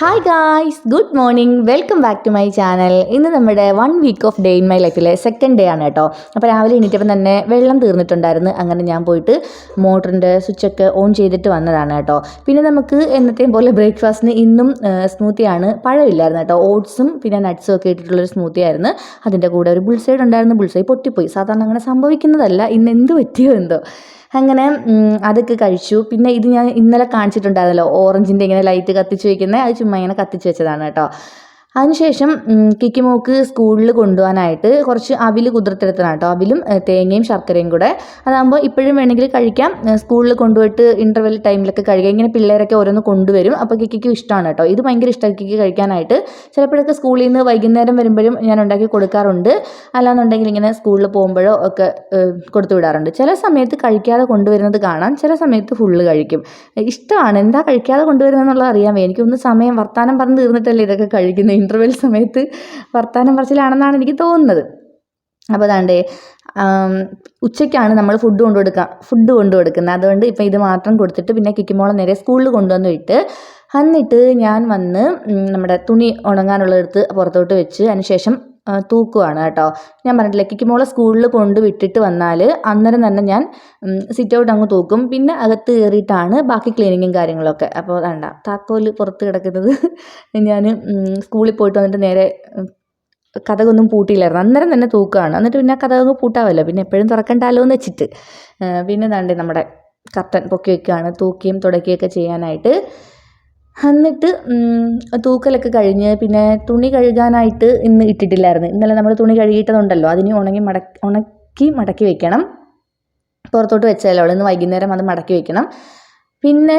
Hi guys good morning welcome back to my channel ഇന്ന് നമ്മുടെ one week of day in my ലൈഫിലെ second day ആണ് കേട്ടോ. അപ്പോൾ രാവിലെ എണീറ്റപ്പം തന്നെ വെള്ളം തീർന്നിട്ടുണ്ടായിരുന്നു. അങ്ങനെ ഞാൻ പോയിട്ട് മോട്ടറിന്റെ സ്വിച്ചൊക്കെ ഓൺ ചെയ്തിട്ട് വന്നതാണ് കേട്ടോ. പിന്നെ നമുക്ക് എന്നത്തെയും പോലെ ബ്രേക്ക്ഫാസ്റ്റിന് ഇന്നും സ്മൂത്തിയാണ് പഴമില്ലായിരുന്നു കേട്ടോ. ഓട്സും പിന്നെ നട്ട്സും ഒക്കെ ഇട്ടിട്ടുള്ളൊരു സ്മൂത്തി ആയിരുന്നു. അതിന്റെ കൂടെ ഒരു ബുൾസൈഡ് ഉണ്ടായിരുന്നു. ബുൾസൈഡ് പൊട്ടിപ്പോയി. സാധാരണ അങ്ങനെ സംഭവിക്കുന്നതല്ല. ഇന്ന് എന്ത് പറ്റിയോ എന്തോ. അങ്ങനെ അതൊക്കെ കഴിച്ചു. പിന്നെ ഇത് ഞാൻ ഇന്നലെ കാണിച്ചിട്ടുണ്ടായിരുന്നല്ലോ ഓറഞ്ചിന്റെ ഇങ്ങനെ ലൈറ്റ് കത്തിച്ച് വയ്ക്കുന്നത് അത് ചുമ്മാ ഇങ്ങനെ കത്തിച്ച് വെച്ചതാണ് കേട്ടോ. അതിനുശേഷം കിക്കിമോക്ക് സ്കൂളിൽ കൊണ്ടുപോകാനായിട്ട് കുറച്ച് അവിൽ കുതിർത്തെടുത്തതാണ് കേട്ടോ. അവിലും തേങ്ങയും ശർക്കരയും കൂടെ. അതാകുമ്പോൾ ഇപ്പോഴും വേണമെങ്കിൽ കഴിക്കാം. സ്കൂളിൽ കൊണ്ടുപോയിട്ട് ഇന്റർവെൽ ടൈമിലൊക്കെ കഴിക്കാം. ഇങ്ങനെ പിള്ളേരൊക്കെ ഓരോന്ന് കൊണ്ടുവരും. അപ്പോൾ കിക്കിക്ക് ഇഷ്ടമാണ് കേട്ടോ. ഇത് ഭയങ്കര ഇഷ്ടമാണ് കിക്കി കഴിക്കാനായിട്ട്. ചിലപ്പോഴൊക്കെ സ്കൂളിൽ നിന്ന് വൈകുന്നേരം വരുമ്പോഴും ഞാൻ ഉണ്ടാക്കി കൊടുക്കാറുണ്ട്. അല്ലാന്നുണ്ടെങ്കിൽ ഇങ്ങനെ സ്കൂളിൽ പോകുമ്പോഴോ ഒക്കെ കൊടുത്തു വിടാറുണ്ട്. ചില സമയത്ത് കഴിക്കാതെ കൊണ്ടുവരുന്നത് കാണാം. ചില സമയത്ത് ഫുള്ള് കഴിക്കും. ഇഷ്ടമാണ്. എന്താ കഴിക്കാതെ കൊണ്ടുവരുന്നതെന്നുള്ളത് അറിയാൻ വയ്യ. എനിക്കൊന്ന് സമയം വർത്താനം പറഞ്ഞ് തീർന്നിട്ടല്ലേ ഇതൊക്കെ കഴിക്കുന്നത് ഇന്റർവെൽ സമയത്ത് വർത്താനം പറച്ചിലാണെന്നാണ് എനിക്ക് തോന്നുന്നത്. അപ്പോൾ അതാണ്ടേ ഉച്ചയ്ക്കാണ് നമ്മൾ ഫുഡ് കൊണ്ടു കൊടുക്കുക ഫുഡ് കൊണ്ടു കൊടുക്കുന്നത് അതുകൊണ്ട് ഇപ്പം ഇത് മാത്രം കൊടുത്തിട്ട് പിന്നെ കിക്കിമോളെ നേരെ സ്കൂളിൽ കൊണ്ടുവന്ന് വിട്ട് എന്നിട്ട് ഞാൻ വന്ന് നമ്മുടെ തുണി ഉണങ്ങാനുള്ളതെടുത്ത് പുറത്തോട്ട് വെച്ച് അതിനുശേഷം തൂക്കുവാണ് കേട്ടോ. ഞാൻ പറഞ്ഞിട്ടില്ല കിക്കിമോളെ സ്കൂളിൽ കൊണ്ട് വിട്ടിട്ട് വന്നാൽ അന്നേരം തന്നെ ഞാൻ സിറ്റ് ഔട്ട് അങ്ങ് തൂക്കും. പിന്നെ അകത്ത് കയറിയിട്ടാണ് ബാക്കി ക്ലീനിങ്ങും കാര്യങ്ങളൊക്കെ. അപ്പോൾ വേണ്ട താക്കോൽ പുറത്ത് കിടക്കുന്നത്. ഞാൻ സ്കൂളിൽ പോയിട്ട് വന്നിട്ട് നേരെ കഥകൊന്നും പൂട്ടിയില്ലായിരുന്നു. അന്നേരം തന്നെ തൂക്കുകയാണ് എന്നിട്ട് പിന്നെ കഥകൊന്നും പൂട്ടാവല്ലോ. പിന്നെ എപ്പോഴും തുറക്കണ്ടല്ലോ എന്ന് വെച്ചിട്ട്. പിന്നെ ദാണ്ടേ നമ്മുടെ കർട്ടൻ പൊക്കി വെക്കുകയാണ്. തൂക്കിയും തുടക്കിയൊക്കെ ചെയ്യാനായിട്ട്. എന്നിട്ട് തൂക്കലൊക്കെ കഴിഞ്ഞ് പിന്നെ തുണി കഴുകാനായിട്ട് ഇന്ന് ഇട്ടിട്ടില്ലായിരുന്നു. ഇന്നലെ നമ്മൾ തുണി കഴുകിയിട്ടതുണ്ടല്ലോ അതിന് ഉണങ്ങി മടക്കി ഉണക്കി മടക്കി വെക്കണം. പുറത്തോട്ട് വെച്ചാലോ ഇന്ന് വൈകുന്നേരം അത് മടക്കി വെക്കണം. പിന്നെ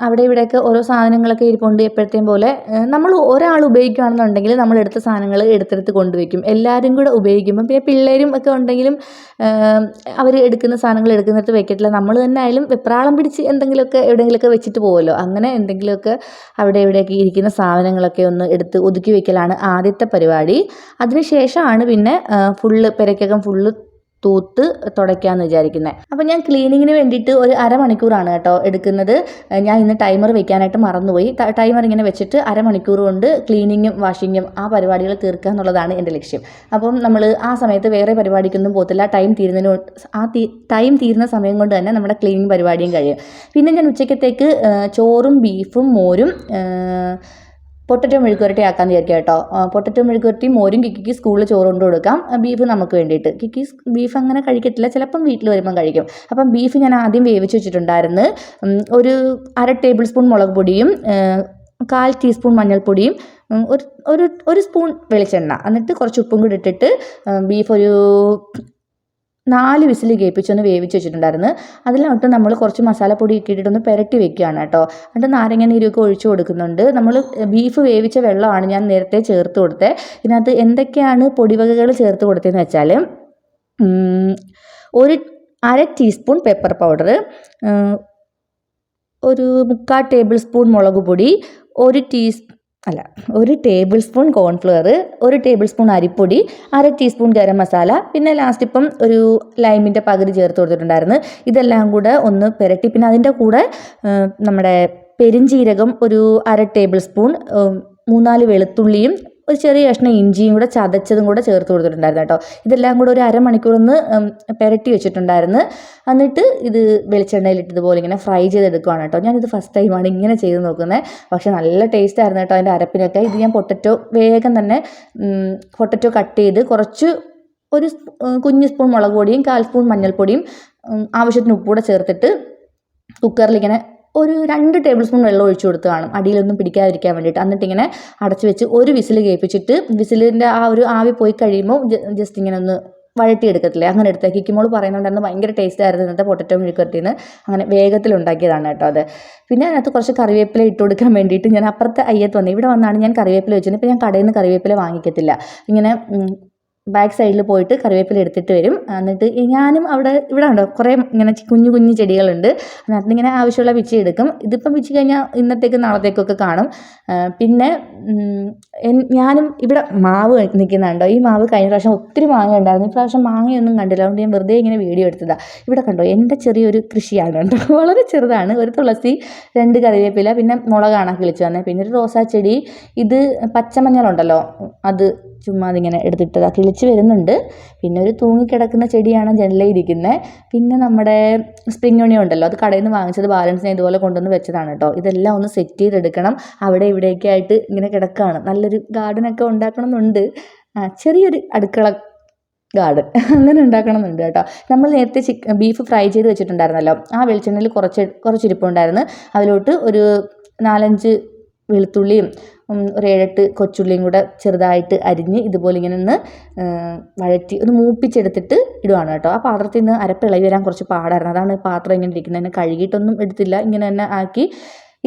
അവിടെ ഇവിടെയൊക്കെ ഓരോ സാധനങ്ങളൊക്കെ ഇരിപ്പുണ്ട് എപ്പോഴത്തെയും പോലെ നമ്മൾ ഒരാൾ ഉപയോഗിക്കുകയാണെന്നുണ്ടെങ്കിൽ നമ്മൾ എടുത്ത സാധനങ്ങൾ എടുത്തെടുത്ത് കൊണ്ടുവയ്ക്കും എല്ലാവരും കൂടെ ഉപയോഗിക്കുമ്പം പിന്നെ പിള്ളേരും ഒക്കെ ഉണ്ടെങ്കിലും അവർ എടുക്കുന്ന സാധനങ്ങൾ എടുക്കുന്നിടത്ത് വെക്കത്തില്ല. നമ്മൾ തന്നെ ആയാലും വെപ്രാളം പിടിച്ച് എന്തെങ്കിലുമൊക്കെ എവിടെയെങ്കിലുമൊക്കെ വെച്ചിട്ട് പോകുമല്ലോ അങ്ങനെ എന്തെങ്കിലുമൊക്കെ അവിടെ ഇവിടെയൊക്കെ ഇരിക്കുന്ന സാധനങ്ങളൊക്കെ ഒന്ന് എടുത്ത് ഒതുക്കി വെക്കലാണ് ആദ്യത്തെ പരിപാടി. അതിനുശേഷമാണ് പിന്നെ ഫുള്ള് പെരക്കകം ഫുള്ള് തൂത്ത് തുടയ്ക്കാമെന്ന് വിചാരിക്കുന്നത് അപ്പോൾ ഞാൻ ക്ലീനിങ്ങിന് വേണ്ടിയിട്ട് ഒരു അരമണിക്കൂറാണ് കേട്ടോ എടുക്കുന്നത്. ഞാൻ ഇന്ന് ടൈമർ വെക്കാനായിട്ട് മറന്നുപോയി. ടൈമർ ഇങ്ങനെ വെച്ചിട്ട് അരമണിക്കൂർ കൊണ്ട് ക്ലീനിങ്ങും വാഷിങ്ങും ആ പരിപാടികൾ തീർക്കുക എന്നുള്ളതാണ് എന്റെ ലക്ഷ്യം. അപ്പം നമ്മൾ ആ സമയത്ത് വേറെ പരിപാടിക്കൊന്നും പോകത്തില്ല. ടൈം തീരുന്നതിന് ആ ടൈം തീരുന്ന സമയം കൊണ്ട് തന്നെ നമ്മുടെ ക്ലീനിങ് പരിപാടിയും കഴിയും. പിന്നെ ഞാൻ ഉച്ചക്കത്തേക്ക് ചോറും ബീഫും മോരും പൊട്ടറ്റോ മെഴുക്കുരട്ടി ആക്കാൻ വിചാരിക്കാം കേട്ടോ. പൊട്ടറ്റോ മെഴുക്കുരട്ടി മോരും കിക്കിക്ക് സ്കൂളിൽ ചോറ് കൊണ്ട് കൊടുക്കാം. ബീഫ് നമുക്ക് വേണ്ടിയിട്ട്. കിക്കി ബീഫ് അങ്ങനെ കഴിക്കത്തില്ല. ചിലപ്പം വീട്ടിൽ വരുമ്പം കഴിക്കും. അപ്പം ബീഫ് ഞാൻ ആദ്യം വേവിച്ച് വെച്ചിട്ടുണ്ടായിരുന്നു. ഒരു അര ടേബിൾ സ്പൂൺ മുളക് പൊടിയും കാൽ ടീസ്പൂൺ മഞ്ഞൾപ്പൊടിയും ഒരു ഒരു ഒരു സ്പൂൺ വെളിച്ചെണ്ണ. എന്നിട്ട് കുറച്ച് ഉപ്പും കൂടി ഇട്ടിട്ട് ബീഫ് ഒരു നാല് വിസിൽ കേൾപ്പിച്ചൊന്ന് വേവിച്ച് വെച്ചിട്ടുണ്ടായിരുന്നു. അതിലോട്ട് നമ്മൾ കുറച്ച് മസാലപ്പൊടി ഇട്ടിട്ടൊന്ന് പുരട്ടി വെക്കുകയാണ് കേട്ടോ. എന്നിട്ട് നാരങ്ങ നീരൊക്കെ ഒഴിച്ചു കൊടുക്കുന്നുണ്ട്. നമ്മൾ ബീഫ് വേവിച്ച വെള്ളമാണ് ഞാൻ നേരത്തെ ചേർത്ത് കൊടുത്തത് ഇതിനകത്ത് എന്തൊക്കെയാണ് പൊടിവകകൾ ചേർത്ത് കൊടുത്തതെന്ന് വെച്ചാൽ ഒരു അര ടീസ്പൂൺ പെപ്പർ പൗഡർ ഒരു മുക്കാൽ ടേബിൾ സ്പൂൺ മുളക് പൊടി ഒരു ടീസ് അല്ല ഒരു ടേബിൾ സ്പൂൺ കോൺഫ്ലവർ ഒരു ടേബിൾ സ്പൂൺ അരിപ്പൊടി അര ടീസ്പൂൺ ഗരം മസാല പിന്നെ ലാസ്റ്റ് ഇപ്പം ഒരു ലൈമിന്റെ പകുതി ചേർത്ത് കൊടുത്തിട്ടുണ്ടായിരുന്നു. ഇതെല്ലാം കൂടെ ഒന്ന് പുരട്ടി പിന്നെ അതിന്റെ കൂടെ നമ്മുടെ പെരിഞ്ജീരകം ഒരു അര ടേബിൾ സ്പൂൺ മൂന്നാൽ വെളുത്തുള്ളിയും ഒരു ചെറിയ കഷ്ണം ഇഞ്ചിയും കൂടെ ചതച്ചതും കൂടെ ചേർത്ത് കൊടുത്തിട്ടുണ്ടായിരുന്നു കേട്ടോ. ഇതെല്ലാം കൂടെ ഒരു ഉം, പുരട്ടി വെച്ചിട്ടുണ്ടായിരുന്നു. എന്നിട്ട് ഇത് വെളിച്ചെണ്ണയിലിട്ട് ഇതുപോലെ ഇങ്ങനെ ഫ്രൈ ചെയ്തെടുക്കുകയാണ് കേട്ടോ. ഞാനിത് ഫസ്റ്റ് ടൈമാണ് ഇങ്ങനെ ചെയ്ത് നോക്കുന്നത്. പക്ഷെ നല്ല ടേസ്റ്റ് ആയിരുന്നു കേട്ടോ അതിന്റെ അരപ്പിനൊക്കെ. ഇത് ഞാൻ പൊട്ടറ്റോ വേഗം തന്നെ പൊട്ടറ്റോ കട്ട് ചെയ്ത് കുറച്ച് ഒരു കുഞ്ഞ് സ്പൂൺ മുളക് പൊടിയും കാൽ സ്പൂൺ മഞ്ഞൾപ്പൊടിയും ആവശ്യത്തിന് ഉപ്പൂടെ ചേർത്തിട്ട് കുക്കറിൽ ഇങ്ങനെ ഒരു രണ്ട് ടേബിൾ സ്പൂൺ വെള്ളം ഒഴിച്ചു കൊടുത്ത് കാണും. അടിയിലൊന്നും പിടിക്കാതിരിക്കാൻ വേണ്ടിയിട്ട്. എന്നിട്ട് ഇങ്ങനെ അടച്ചു വെച്ച് ഒരു വിസിൽ കേൾപ്പിച്ചിട്ട് വിസിലിന്റെ ആ ഒരു ആവി പോയി കഴിയുമ്പോൾ ജസ്റ്റ് ഇങ്ങനെ ഒന്ന് വഴട്ടിയെടുക്കത്തില്ലേ അങ്ങനെ എടുത്ത കിക്കുമ്പോൾ പറയുന്നുണ്ടായിരുന്നു ഭയങ്കര ടേസ്റ്റ് ആയിരുന്നു ഇന്നത്തെ പൊട്ടറ്റോ മെഴുക്കുവരട്ടിന്ന്. അങ്ങനെ വേഗത്തിൽ ഉണ്ടാക്കിയതാണ് കേട്ടോ അത്. പിന്നെ അതിനകത്ത് കുറച്ച് കറിവേപ്പില ഇട്ട് കൊടുക്കാൻ വേണ്ടിയിട്ട് ഞാൻ അപ്പുറത്തെ അയ്യത്ത് വന്നു. ഇവിടെ വന്നാണ് ഞാൻ കറിവേപ്പില വെച്ചത്. ഇപ്പോൾ ഞാൻ കടയിൽ നിന്ന് കറിവേപ്പില വാങ്ങിക്കത്തില്ല. ഇങ്ങനെ ബാക്ക് സൈഡിൽ പോയിട്ട് കറിവേപ്പില എടുത്തിട്ട് വരും. എന്നിട്ട് ഞാനും അവിടെ ഇവിടെ ഉണ്ടോ കുറേ ഇങ്ങനെ കുഞ്ഞു കുഞ്ഞു ചെടികളുണ്ട്. അതിനകത്ത് ഇങ്ങനെ ആവശ്യമുള്ള പിച്ചി എടുക്കും. ഇതിപ്പം പിച്ചി കഴിഞ്ഞാൽ ഇന്നത്തേക്കും നാളത്തേക്കൊക്കെ കാണും. പിന്നെ ഞാനും ഇവിടെ മാവ് നിൽക്കുന്നുണ്ടോ? ഈ മാവ് കഴിഞ്ഞ പ്രാവശ്യം ഒത്തിരി മാങ്ങ ഉണ്ടായിരുന്നു. ഈ പ്രാവശ്യം മാങ്ങയൊന്നും കണ്ടില്ല. അതുകൊണ്ട് ഞാൻ വെറുതെ ഇങ്ങനെ വീഡിയോ എടുത്തതാണ് ഇവിടെ കണ്ടോ എന്റെ ചെറിയൊരു കൃഷിയാണ് കേട്ടോ വളരെ ചെറുതാണ്. ഒരു തുളസി രണ്ട് കറിവേപ്പില പിന്നെ മുളകാണ് കിളിച്ചു വന്നത് പിന്നെ ഒരു റോസാ ചെടി. ഇത് പച്ചമഞ്ഞളുണ്ടല്ലോ. അത് ചുമ്മാ അതിങ്ങനെ എടുത്തിട്ടത്. കിളിച്ച് വരുന്നുണ്ട്. പിന്നെ ഒരു തൂങ്ങിക്കിടക്കുന്ന ചെടിയാണ് ജനലിൽ ഇരിക്കുന്നത് പിന്നെ നമ്മുടെ സ്പ്രിംഗ് ഒണിയൻ ഉണ്ടല്ലോ അത് കടയിൽ നിന്ന് വാങ്ങിച്ചത് ബാലൻസിനെ ഇതുപോലെ കൊണ്ടുവന്ന് വെച്ചതാണ് കേട്ടോ. ഇതെല്ലാം ഒന്ന് സെറ്റ് ചെയ്തെടുക്കണം. അവിടെ ഇവിടെയൊക്കെ ആയിട്ട് ഇങ്ങനെ കിടക്കുകയാണ് നല്ലൊരു ഗാർഡനൊക്കെ ഉണ്ടാക്കണം എന്നുണ്ട് ചെറിയൊരു അടുക്കള ഗാർഡൻ അങ്ങനെ ഉണ്ടാക്കണം എന്നുണ്ട് കേട്ടോ. നമ്മൾ നേരത്തെ ചിക്ക് ബീഫ് ഫ്രൈ ചെയ്ത് വെച്ചിട്ടുണ്ടായിരുന്നല്ലോ. ആ വെളിച്ചെണ്ണയിൽ കുറച്ച് കുറച്ചിരിപ്പുണ്ടായിരുന്നു. അതിലോട്ട് ഒരു നാലഞ്ച് വെളുത്തുള്ളിയും ഒരു ഏഴെട്ട് കൊച്ചുള്ളിയും കൂടെ ചെറുതായിട്ട് അരിഞ്ഞ് ഇതുപോലെ ഇങ്ങനെ ഒന്ന് വഴറ്റി ഒന്ന് മൂപ്പിച്ചെടുത്തിട്ട് ഇടുവാണ് കേട്ടോ. ആ പാത്രത്തിൽ നിന്ന് അരപ്പിളകി വരാൻ കുറച്ച് പാടായിരുന്നു. അതാണ് പാത്രം ഇങ്ങനെ ഇരിക്കുന്നത്. എന്നെ കഴുകിയിട്ടൊന്നും എടുത്തില്ല. ഇങ്ങനെ തന്നെ ആക്കി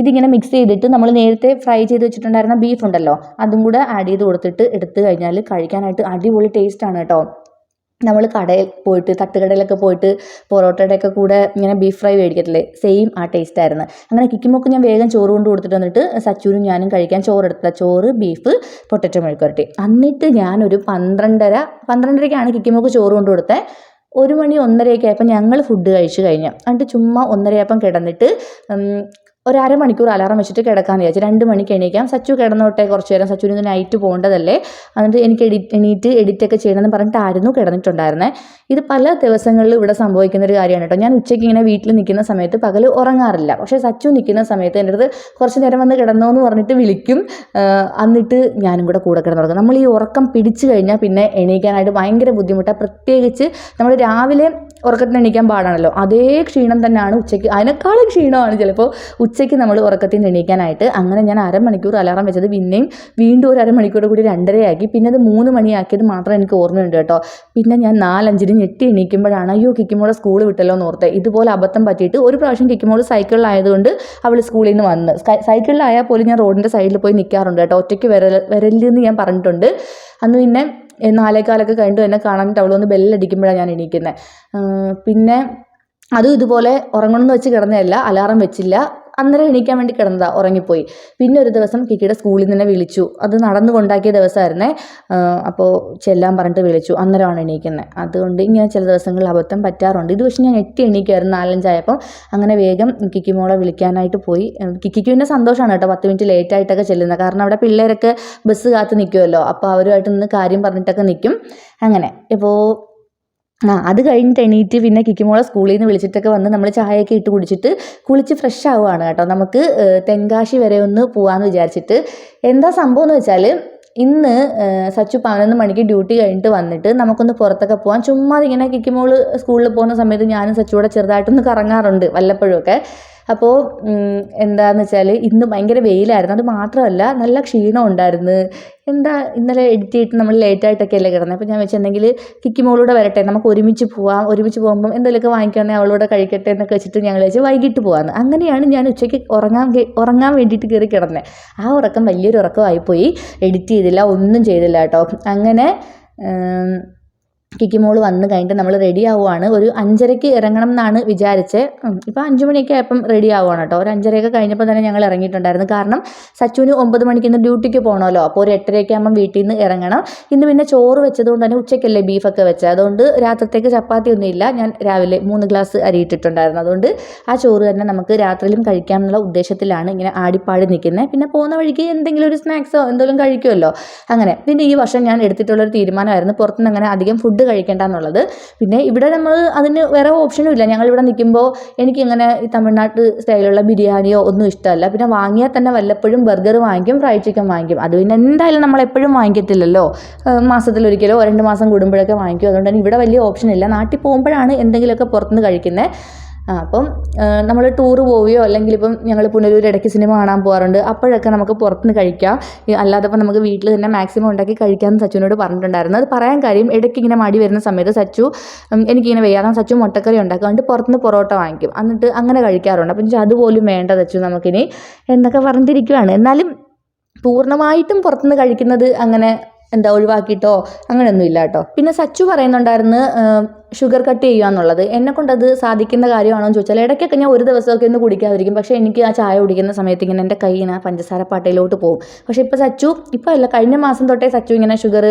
ഇതിങ്ങനെ മിക്സ് ചെയ്തിട്ട് നമ്മൾ നേരത്തെ ഫ്രൈ ചെയ്ത് വെച്ചിട്ടുണ്ടായിരുന്ന ബീഫ് ഉണ്ടല്ലോ അതും കൂടെ ആഡ് ചെയ്ത് കൊടുത്തിട്ട് എടുത്തു കഴിഞ്ഞാൽ കഴിക്കാനായിട്ട് അടിപൊളി ടേസ്റ്റാണ് കേട്ടോ. നമ്മൾ കടയിൽ പോയിട്ട് തട്ടുകടയിലൊക്കെ പോയിട്ട് പൊറോട്ടയുടെയൊക്കെ കൂടെ ഇങ്ങനെ ബീഫ് ഫ്രൈ മേടിക്കത്തില്ലേ? സെയിം ആ ടേസ്റ്റ് ആയിരുന്നു. അങ്ങനെ കിക്കുമ്പോക്ക് ഞാൻ വേഗം ചോറ് കൊണ്ട് കൊടുത്തിട്ട് വന്നിട്ട് സച്ചൂരും ഞാനും കഴിക്കാൻ ചോറ് എടുത്തത് ചോറ് ബീഫ് പൊട്ടറ്റോ മെഴുക്കുരട്ടി എന്നിട്ട് ഞാനൊരു പന്ത്രണ്ടര പന്ത്രണ്ടരയ്ക്കാണ് കിക്കുമ്പോക്ക് ചോറ് കൊണ്ട് കൊടുത്തത് ഒരു മണി ഒന്നരയൊക്കെ ആയപ്പോൾ ഞങ്ങൾ ഫുഡ് കഴിച്ച് കഴിഞ്ഞു. എന്നിട്ട് ചുമ്മാ ഒന്നരയായപ്പം കിടന്നിട്ട് ഒരു അരമണിക്കൂർ അലാറം വെച്ചിട്ട് കിടക്കാമെന്ന് വിചാരിച്ചു. രണ്ട് മണിക്ക് എണീക്കാം. സച്ചു കിടന്നോട്ടെ കുറച്ച് നേരം. സച്ചുവിന് ഇന്ന് നൈറ്റ് പോകേണ്ടതല്ലേ എന്നിട്ട് എനിക്ക് എഡിറ്റ് എണീറ്റ് എഡിറ്റൊക്കെ ചെയ്യണമെന്ന് പറഞ്ഞിട്ടായിരുന്നു കിടന്നിട്ടുണ്ടായിരുന്നത് ഇത് പല ദിവസങ്ങളിലും ഇവിടെ സംഭവിക്കുന്ന ഒരു കാര്യമാണ് കേട്ടോ. ഞാൻ ഉച്ചയ്ക്ക് ഇങ്ങനെ വീട്ടിൽ നിൽക്കുന്ന സമയത്ത് പകൽ ഉറങ്ങാറില്ല. പക്ഷേ സച്ചു നിൽക്കുന്ന സമയത്ത് എന്റെ അടുത്ത് കുറച്ച് നേരം വന്ന് കിടന്നോ എന്ന് പറഞ്ഞിട്ട് വിളിക്കും. എന്നിട്ട് ഞാനും കൂടെ കൂടെ കിടന്നുറങ്ങും നമ്മൾ ഈ ഉറക്കം പിടിച്ചു കഴിഞ്ഞാൽ പിന്നെ എണീക്കാനായിട്ട് ഭയങ്കര ബുദ്ധിമുട്ടാണ് പ്രത്യേകിച്ച് നമ്മൾ രാവിലെ ഉറക്കത്തിന് എണീക്കാൻ പാടാണല്ലോ. അതേ ക്ഷീണം തന്നെയാണ് ഉച്ചയ്ക്ക്. അതിനേക്കാളും ക്ഷീണമാണ് ചിലപ്പോൾ ഉച്ചയ്ക്ക് നമ്മൾ ഉറക്കത്തിന് എണീക്കാനായിട്ട്. അങ്ങനെ ഞാൻ അരമണിക്കൂർ അലാറം വെച്ചത് പിന്നെയും വീണ്ടും ഒരു അരമണിക്കൂർ കൂടി രണ്ടരയാക്കി. പിന്നെ അത് മൂന്ന് മണിയാക്കിയത് മാത്രം എനിക്ക് ഓർമ്മയുണ്ട് കേട്ടോ. പിന്നെ ഞാൻ നാലഞ്ചിന് ഞെട്ടി എണീക്കുമ്പോഴാണ് അയ്യോ കിക്കുമോളെ സ്കൂൾ വിട്ടല്ലോ എന്ന് ഓർത്തത് ഇതുപോലെ അബദ്ധം പറ്റിയിട്ട് ഒരു പ്രാവശ്യം കിക്കുമോൾ സൈക്കിളിലായതുകൊണ്ട് അവൾ സ്കൂളിൽ നിന്ന് വന്ന്. സ്കൈ- സൈക്കിളിലായാൽ പോലും ഞാൻ റോഡിന്റെ സൈഡിൽ പോയി നിൽക്കാറുണ്ട് കേട്ടോ. ഒറ്റയ്ക്ക് വരൽ വരല്ലെന്ന് ഞാൻ പറഞ്ഞിട്ടുണ്ട്. അന്ന് പിന്നെ നാലേകാലൊക്കെ കഴിഞ്ഞിട്ട് എന്നെ കാണാനിട്ട് അവളൊന്ന് ബെല്ലടിക്കുമ്പോഴാണ് ഞാൻ എണീക്കുന്നത് പിന്നെ അതും ഇതുപോലെ ഉറങ്ങണമെന്ന് വെച്ച് കിടന്നതല്ല അലാറം വെച്ചില്ല. അന്നേരം എണീക്കാൻ വേണ്ടി കിടന്നതാ ഉറങ്ങിപ്പോയി. പിന്നെ ഒരു ദിവസം കിക്കിയുടെ സ്കൂളിൽ നിന്ന് വിളിച്ചു. അത് നടന്നു കൊണ്ടാക്കിയ ദിവസമായിരുന്നേ അപ്പോൾ ചെല്ലാൻ പറഞ്ഞിട്ട് വിളിച്ചു. അന്നേരമാണ് എണീക്കുന്നത് അതുകൊണ്ട് ഇങ്ങനെ ചില ദിവസങ്ങളിൽ അബദ്ധം പറ്റാറുണ്ട്. ഇത് പക്ഷേ ഞാൻ എട്ടി എണീക്കുമായിരുന്നു നാലഞ്ചായപ്പോൾ അങ്ങനെ വേഗം കിക്കി മോളെ വിളിക്കാനായിട്ട് പോയി. കിക്കിക്ക് പിന്നെ സന്തോഷമാണ് കേട്ടോ. പത്ത് മിനിറ്റ് ലേറ്റ് ആയിട്ടൊക്കെ ചെല്ലുന്നത്. കാരണം അവിടെ പിള്ളേരൊക്കെ ബസ് കാത്ത് നിൽക്കുമല്ലോ അപ്പോൾ അവരുമായിട്ട് നിന്ന് കാര്യം പറഞ്ഞിട്ടൊക്കെ നിൽക്കും അങ്ങനെ. ഇപ്പോൾ ആ അത് കഴിഞ്ഞിട്ട് എണീറ്റ് പിന്നെ കിക്കിമോളെ സ്കൂളിൽ നിന്ന് വിളിച്ചിട്ടൊക്കെ വന്ന് നമ്മൾ ചായയൊക്കെ ഇട്ട് കുടിച്ചിട്ട് കുളിച്ച് ഫ്രഷ് ആവുകയാണ് കേട്ടോ. നമുക്ക് തെങ്കാശി വരെ ഒന്ന് പോകാമെന്ന് വിചാരിച്ചിട്ട്. എന്താ സംഭവം എന്ന് വെച്ചാൽ ഇന്ന് സച്ചു പതിനൊന്ന് മണിക്ക് ഡ്യൂട്ടി കഴിഞ്ഞിട്ട് വന്നിട്ട് നമുക്കൊന്ന് പുറത്തൊക്കെ പോകാം ചുമ്മാ ഇങ്ങനെ കിക്കിമോൾ സ്കൂളിൽ പോകുന്ന സമയത്ത് ഞാനും സച്ചുകൂടെ ചെറുതായിട്ടൊന്ന് കറങ്ങാറുണ്ട് വല്ലപ്പോഴുമൊക്കെ. അപ്പോൾ എന്താന്ന് വെച്ചാൽ ഇന്ന് ഭയങ്കര വെയിലായിരുന്നു. അത് മാത്രമല്ല നല്ല ക്ഷീണം ഉണ്ടായിരുന്നു. എന്താ ഇന്നലെ എഡിറ്റ് ചെയ്തിട്ട് നമ്മൾ ലേറ്റായിട്ടൊക്കെ അല്ലേ കിടന്നത് അപ്പോൾ ഞാൻ വെച്ചിട്ടുണ്ടെങ്കിൽ കിക്കി മോളൂടെ വരട്ടെ. നമുക്ക് ഒരുമിച്ച് പോവാം. ഒരുമിച്ച് പോകുമ്പം എന്തെങ്കിലുമൊക്കെ വാങ്ങിക്കുകയാണെങ്കിൽ അവളോട് കഴിക്കട്ടെ എന്നൊക്കെ വെച്ചിട്ട് ഞങ്ങൾ വെച്ച് വൈകിട്ട് പോകാമെന്ന് അങ്ങനെയാണ് ഞാൻ ഉച്ചയ്ക്ക് ഉറങ്ങാൻ ഉറങ്ങാൻ വേണ്ടിയിട്ട് കയറി കിടന്നത് ആ ഉറക്കം വലിയൊരു ഉറക്കമായിപ്പോയി. എഡിറ്റ് ചെയ്തില്ല ഒന്നും ചെയ്തില്ല കേട്ടോ. അങ്ങനെ കിക്കി മോൾ വന്ന് കഴിഞ്ഞിട്ട് നമ്മൾ റെഡി ആവുകയാണ് ഒരു അഞ്ചരയ്ക്ക് ഇറങ്ങണം എന്നാണ് വിചാരിച്ചത് ഇപ്പോൾ അഞ്ച് മണിയൊക്കെ ആയപ്പം റെഡി ആവുകയാണ് കേട്ടോ. ഒരു അഞ്ചരയൊക്കെ കഴിഞ്ഞപ്പോൾ തന്നെ ഞങ്ങൾ ഇറങ്ങിയിട്ടുണ്ടായിരുന്നു. കാരണം സച്ചുവിന് ഒമ്പത് മണിക്ക് ഇന്ന് ഡ്യൂട്ടിക്ക് പോകണമല്ലോ അപ്പോൾ ഒരു എട്ടരയൊക്കെ ആകുമ്പം വീട്ടിൽ നിന്ന് ഇറങ്ങണം. ഇന്ന് പിന്നെ ചോറ് വെച്ചതുകൊണ്ട് തന്നെ ഉച്ചയ്ക്കല്ലേ ബീഫൊക്കെ വെച്ചത് അതുകൊണ്ട് രാത്രിത്തേക്ക് ചപ്പാത്തി ഒന്നുമില്ല ഞാൻ രാവിലെ മൂന്ന് ഗ്ലാസ് അരിയിട്ടിട്ടുണ്ടായിരുന്നു അതുകൊണ്ട് ആ ചോറ് തന്നെ നമുക്ക് രാത്രിയിലും കഴിക്കാം എന്നുള്ള ഉദ്ദേശത്തിലാണ് ഇങ്ങനെ ആടിപ്പാടി നിൽക്കുന്നത് പിന്നെ പോകുന്ന വഴിക്ക് എന്തെങ്കിലും ഒരു സ്നാക്സോ എന്തെങ്കിലും കഴിക്കുമല്ലോ അങ്ങനെ. പിന്നെ ഈ വർഷം ഞാൻ എടുത്തിട്ടുള്ളൊരു തീരുമാനമായിരുന്നു. പുറത്തുനിന്ന് അങ്ങനെ അധികം ഫുഡ് കഴിക്കേണ്ട എന്നുള്ളത് പിന്നെ ഇവിടെ നമ്മൾ അതിന് വേറെ ഓപ്ഷനും ഇല്ല. ഞങ്ങൾ ഇവിടെ നിൽക്കുമ്പോൾ എനിക്കിങ്ങനെ ഈ തമിഴ്നാട്ട് സ്റ്റൈലുള്ള ബിരിയാണിയോ ഒന്നും ഇഷ്ടമല്ല. പിന്നെ വാങ്ങിയാൽ തന്നെ വല്ലപ്പോഴും ബർഗർ വാങ്ങിക്കും ഫ്രൈഡ് ചിക്കൻ വാങ്ങിക്കും. അത് പിന്നെ എന്തായാലും നമ്മൾ എപ്പോഴും വാങ്ങിക്കത്തില്ലല്ലോ. മാസത്തിലൊരിക്കലോ രണ്ട് മാസം കൂടുമ്പോഴൊക്കെ വാങ്ങിക്കും. അതുകൊണ്ട് തന്നെ ഇവിടെ വലിയ ഓപ്ഷൻ ഇല്ല. നാട്ടിൽ പോകുമ്പോഴാണ് എന്തെങ്കിലുമൊക്കെ പുറത്തുനിന്ന് കഴിക്കുന്നത് അപ്പം നമ്മൾ ടൂറ് പോവുകയോ അല്ലെങ്കിൽ ഇപ്പം ഞങ്ങൾ പുനലൂർ ഇടയ്ക്ക് സിനിമ കാണാൻ പോകാറുണ്ട് അപ്പോഴൊക്കെ നമുക്ക് പുറത്തുനിന്ന് കഴിക്കാം. ഈ അല്ലാതെ ഇപ്പം നമുക്ക് വീട്ടിൽ തന്നെ മാക്സിമം ഉണ്ടാക്കി കഴിക്കാമെന്ന് സച്ചുവിനോട് പറഞ്ഞിട്ടുണ്ടായിരുന്നു. അത് പറയാൻ കാര്യം ഇടയ്ക്ക് ഇങ്ങനെ മടി വരുന്ന സമയത്ത് സച്ചു എനിക്കിങ്ങനെ വയ്യാതെ സച്ചു മുട്ടക്കറി ഉണ്ടാക്കും അതുകൊണ്ട് പുറത്തുനിന്ന് പൊറോട്ട വാങ്ങിക്കും. എന്നിട്ട് അങ്ങനെ കഴിക്കാറുണ്ട്. അപ്പം അതുപോലും വേണ്ട സച്ചു നമുക്കിനി എന്നൊക്കെ പറഞ്ഞിരിക്കുകയാണ് എന്നാലും പൂർണമായിട്ടും പുറത്തുനിന്ന് കഴിക്കുന്നത് അങ്ങനെ എന്താ ഒഴിവാക്കിയിട്ടോ അങ്ങനെയൊന്നും ഇല്ല കേട്ടോ. പിന്നെ സച്ചു പറയുന്നുണ്ടായിരുന്നു ഷുഗർ കട്ട് ചെയ്യുക എന്നുള്ളത്. എന്നെ കൊണ്ടത് സാധിക്കുന്ന കാര്യമാണോ എന്ന് ചോദിച്ചാൽ ഇടയ്ക്കൊക്കെ ഞാൻ ഒരു ദിവസമൊക്കെ ഒന്ന് കുടിക്കാതിരിക്കും. പക്ഷേ എനിക്ക് ആ ചായ കുടിക്കുന്ന സമയത്ത് ഇങ്ങനെ എന്റെ കൈ ഇങ്ങനെ പഞ്ചസാര പാട്ടയിലോട്ട് പോകും. പക്ഷേ ഇപ്പോൾ സച്ചു ഇപ്പോൾ അല്ല കഴിഞ്ഞ മാസം തൊട്ടേ സച്ചു ഇങ്ങനെ ഷുഗർ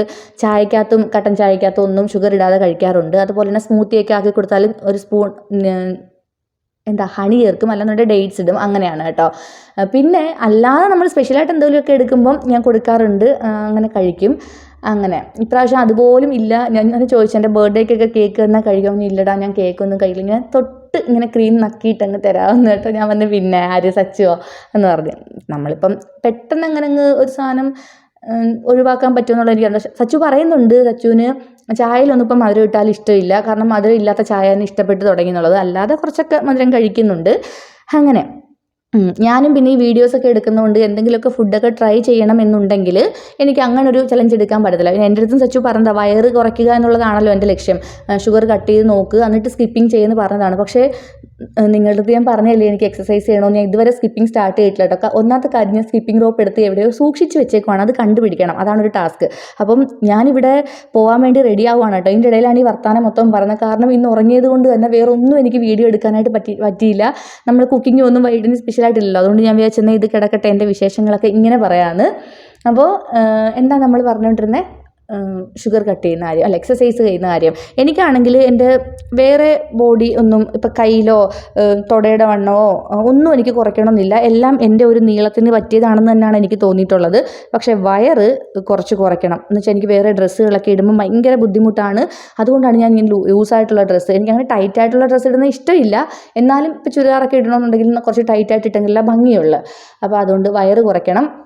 ചായക്കകത്തും കട്ടൻ ചായക്കകത്തും ഒന്നും ഷുഗർ ഇടാതെ കഴിക്കാറുണ്ട്. അതുപോലെ തന്നെ സ്മൂത്തിയൊക്കെ ആക്കി കൊടുത്താലും ഒരു സ്പൂൺ എന്താ ഹണി ചേർക്കും. അല്ലാന്നുണ്ടെങ്കിൽ ഡേറ്റ്സ് ഇടും. അങ്ങനെയാണ് കേട്ടോ. പിന്നെ അല്ലാതെ നമ്മൾ സ്പെഷ്യലായിട്ട് എന്തെങ്കിലുമൊക്കെ എടുക്കുമ്പം ഞാൻ കൊടുക്കാറുണ്ട്. അങ്ങനെ കഴിക്കും. അങ്ങനെ. ഇപ്രാവശ്യം അതുപോലും ഇല്ല. ഞാൻ ഞാൻ ചോദിച്ചു എന്റെ ബർത്ത്ഡേക്കൊക്കെ കേക്ക് തന്നാൽ കഴിയുമെന്ന് ഇല്ലടാ ഞാൻ കേക്കൊന്നും കഴിക്കില്ല. ഞാൻ തൊട്ട് ഇങ്ങനെ ക്രീം നക്കിയിട്ട് അങ്ങ് തരാമെന്ന് കേട്ടോ. ഞാൻ വന്ന് പിന്നെ ആര് സച്ചുവോ? എന്ന് പറഞ്ഞു. നമ്മളിപ്പം പെട്ടെന്ന് അങ്ങനെ അങ്ങ് ഒരു സാധനം ഒഴിവാക്കാൻ പറ്റുമെന്നുള്ള എനിക്കറിയാം സച്ചു പറയുന്നുണ്ട് സച്ചുവിന് ചായയിലൊന്നും ഇപ്പം മധുരം ഇട്ടാൽ ഇഷ്ടമില്ല. കാരണം മധുരം ഇല്ലാത്ത ചായ ഇഷ്ടപ്പെട്ട് തുടങ്ങി എന്നുള്ളത്. അല്ലാതെ കുറച്ചൊക്കെ മധുരം കഴിക്കുന്നുണ്ട്. അങ്ങനെ. ഞാനും പിന്നെ ഈ വീഡിയോസ് ഒക്കെ എടുക്കുന്നതുകൊണ്ട് എന്തെങ്കിലുമൊക്കെ ഫുഡൊക്കെ ട്രൈ ചെയ്യണം എന്നുണ്ടെങ്കിൽ എനിക്ക് അങ്ങനെ ഒരു ചലഞ്ച് എടുക്കാൻ പറ്റത്തില്ല. പിന്നെ എന്റെ അടുത്തും സച്ചു പറഞ്ഞതാ വയറ് കുറയ്ക്കുക എന്നുള്ളതാണല്ലോ എന്റെ ലക്ഷ്യം. ഷുഗർ കട്ട് ചെയ്ത് നോക്ക് എന്നിട്ട് സ്കിപ്പിംഗ് ചെയ്യുമെന്ന് പറഞ്ഞതാണ്. പക്ഷേ നിങ്ങളുടെ അടുത്ത് ഞാൻ പറഞ്ഞല്ലേ എനിക്ക് എക്സസൈസ് ചെയ്യണമെന്ന് ഞാൻ ഇതുവരെ സ്കിപ്പിംഗ് സ്റ്റാർട്ട് ചെയ്തിട്ടില്ല കേട്ടോ. ഒന്നാമത്തെ കാര്യം ഞാൻ സ്കിപ്പിംഗ് റോപ്പ് എടുത്ത് എവിടെയോ സൂക്ഷിച്ച് വെച്ചേക്കുവാണ്. അത് കണ്ടുപിടിക്കണം. അതാണ് ഒരു ടാസ്ക് അപ്പം ഞാനിവിടെ പോകാൻ വേണ്ടി റെഡി ആവുകയാണ് കേട്ടോ. ഇതിന്റെ ഇടയിലാണ് ഈ വർത്താനം മൊത്തം പറഞ്ഞത് കാരണം ഇന്ന് ഉറങ്ങിയത് കൊണ്ട് തന്നെ വേറെ ഒന്നും എനിക്ക് വീഡിയോ എടുക്കാനായിട്ട് പറ്റി പറ്റിയില്ല. നമ്മൾ കുക്കിംഗ് ഒന്നും വൈകിട്ടിന് സ്പെഷ്യലായിട്ടില്ലല്ലോ അതുകൊണ്ട് ഞാൻ വിചാരിച്ചെന്നാൽ ഇത് കിടക്കട്ടെ എന്റെ വിശേഷങ്ങളൊക്കെ ഇങ്ങനെ പറയാമെന്ന് അപ്പോൾ എന്താ നമ്മൾ പറഞ്ഞുകൊണ്ടിരുന്നത് ഷുഗർ കട്ട് ചെയ്യുന്ന കാര്യം അല്ല എക്സസൈസ് ചെയ്യുന്ന കാര്യം. എനിക്കാണെങ്കിൽ എന്റെ വേറെ ബോഡി ഒന്നും ഇപ്പം കയ്യിലോ തുടയുടെ വണ്ണമോ ഒന്നും എനിക്ക് കുറയ്ക്കണമെന്നില്ല. എല്ലാം എന്റെ ഒരു നീളത്തിന് പറ്റിയതാണെന്ന് തന്നെയാണ് എനിക്ക് തോന്നിയിട്ടുള്ളത്. പക്ഷേ വയറ് കുറച്ച് കുറയ്ക്കണം. എന്ന് വെച്ചാൽ എനിക്ക് വേറെ ഡ്രസ്സുകളൊക്കെ ഇടുമ്പോൾ ഭയങ്കര ബുദ്ധിമുട്ടാണ്. അതുകൊണ്ടാണ് ഞാൻ ഇങ്ങനെ ലൂസായിട്ടുള്ള ഡ്രസ്സ്. എനിക്ക് അങ്ങനെ ടൈറ്റ് ആയിട്ടുള്ള ഡ്രസ്സ് ഇടുന്ന ഇഷ്ടമില്ല. എന്നാലും ഇപ്പോൾ ചുരിദാറൊക്കെ ഇടണമെന്നുണ്ടെങ്കിൽ കുറച്ച് ടൈറ്റായിട്ട് ഇട്ടെങ്കിലല്ല ഭംഗിയുള്ളു. അപ്പോൾ അതുകൊണ്ട് വയറ് കുറയ്ക്കണം.